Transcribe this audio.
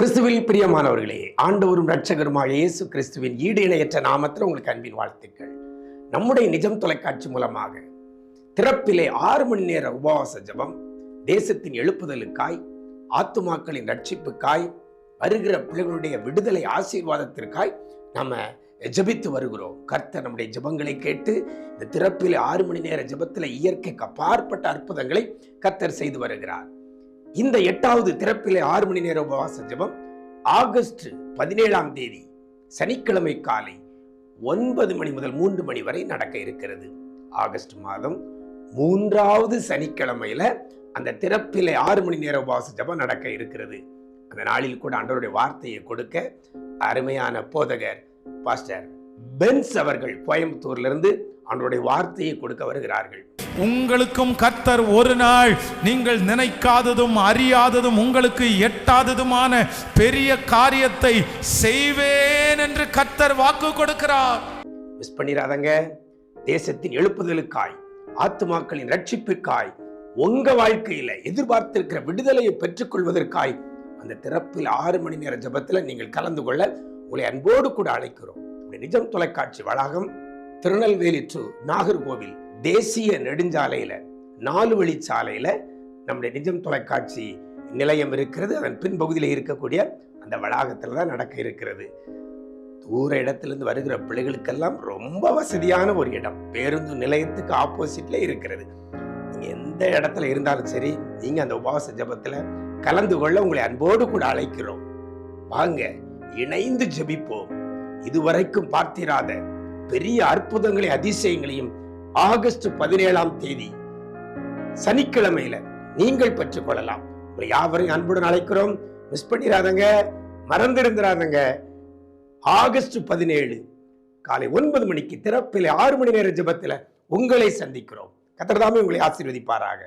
கிறிஸ்துவில் பிரியமானவர்களே ஆண்டவரும் ரட்சகருமாக இயேசு கிறிஸ்துவின் ஈடு இணையற்ற நாமத்தில் உங்களுக்கு அன்பின் வாழ்த்துக்கள். நம்முடைய நிஜம் தொலைக்காட்சி மூலமாக திறப்பிலே ஆறு மணி நேர உபவாச ஜெபம் தேசத்தின் எழுப்புதலுக்காய் ஆத்துமாக்களின் ரட்சிப்புக்காய் வருகிற பிள்ளைகளுடைய விடுதலை ஆசீர்வாதத்திற்காய் நம்ம ஜெபித்து வருகிறோம். கர்த்தர் நம்முடைய ஜபங்களை கேட்டு இந்த திறப்பிலே ஆறு மணி நேர ஜெபத்தில் இயற்கைக்கு அப்பாற்பட்ட அற்புதங்களை கர்த்தர் செய்து வருகிறார். இந்த எட்டாவது திறப்பிலே ஆறு மணி நேர உபவாச ஜபம். ஆகஸ்ட் பதினேழாம் தேதி சனிக்கிழமை காலை ஒன்பது மணி முதல் மூன்று மணி வரை நடக்க இருக்கிறது. ஆகஸ்ட் மாதம் மூன்றாவது சனிக்கிழமையில அந்த திறப்பிலே ஆறு மணி நேர உபவாச ஜபம் நடக்க இருக்கிறது. அந்த நாளில் கூட அன்றருடைய வார்த்தையை கொடுக்க அருமையான போதகர் பாஸ்டர் பென்ஸ் அவர்கள் கோயம்புத்தூர்லேருந்து இருந்து வார்த்தையை கொடுக்க வருகிறார்கள். உங்களுக்கும் கர்த்தர் ஒரு நாள் நீங்கள் நினைக்காததும் அறியாததும் உங்களுக்கு எட்டாததுமான பெரிய காரியத்தை செய்வேன் என்று கர்த்தர் வாக்கு கொடுக்கிறார். மிஸ் பண்ணிடாதங்க. தேசத்தின் எழுப்புதலுக்காய் ஆத்துமாக்களின் ரட்சிப்புக்காய் உங்க வாழ்க்கையில எதிர்பார்த்திருக்கிற விடுதலையை பெற்றுக்கொள்வதற்காய் அந்த திறப்பில் ஆறு மணி நேர ஜபத்தில் நீங்கள் கலந்து கொள்ள உங்களை அன்போடு கூட அழைக்கிறோம். நிஜம் தொலைக்காட்சி வளாகம் திருநெல்வேலி டு நாகர்கோவில். தேசிய நெடுஞ்சாலையில நாலு வழி சாலையில நம்முடைய நிஜம் தொலைக்காட்சி நிலையம் இருக்கிறது. அதன் பின்பகுதியில் இருக்கக்கூடிய அந்த வளாகத்தில் தான் நடக்க இருக்கிறது. தூர இடத்துலேருந்து வருகிற பிள்ளைகளுக்கெல்லாம் ரொம்ப வசதியான ஒரு இடம். பேருந்து நிலையத்துக்கு ஆப்போசிட்ல இருக்கிறது. நீங்க எந்த இடத்துல இருந்தாலும் சரி நீங்க அந்த உபவாச ஜெபத்துல கலந்து கொள்ள உங்களை அன்போடு கூட அழைக்கிறோம். வாங்க இணைந்து ஜெபிப்போம். இதுவரைக்கும் பார்த்திராத பெரிய அற்புதங்களை அதிசயங்களையும் ஆகஸ்ட் பதினேழாம் தேதி சனிக்கிழமையில நீங்கள் பெற்றுக் கொள்ளலாம் யாவரையும் அன்புடன் அழைக்கிறோம். மிஸ் பண்ணிடாதங்க. மறந்திருந்திராதங்க ஆகஸ்ட் பதினேழு காலை ஒன்பது மணிக்கு திறப்பில் ஆறு மணி நேர ஜெபத்துல உங்களை சந்திக்கிறோம். கத்திரதாமே உங்களை ஆசீர்வதிப்பாராக.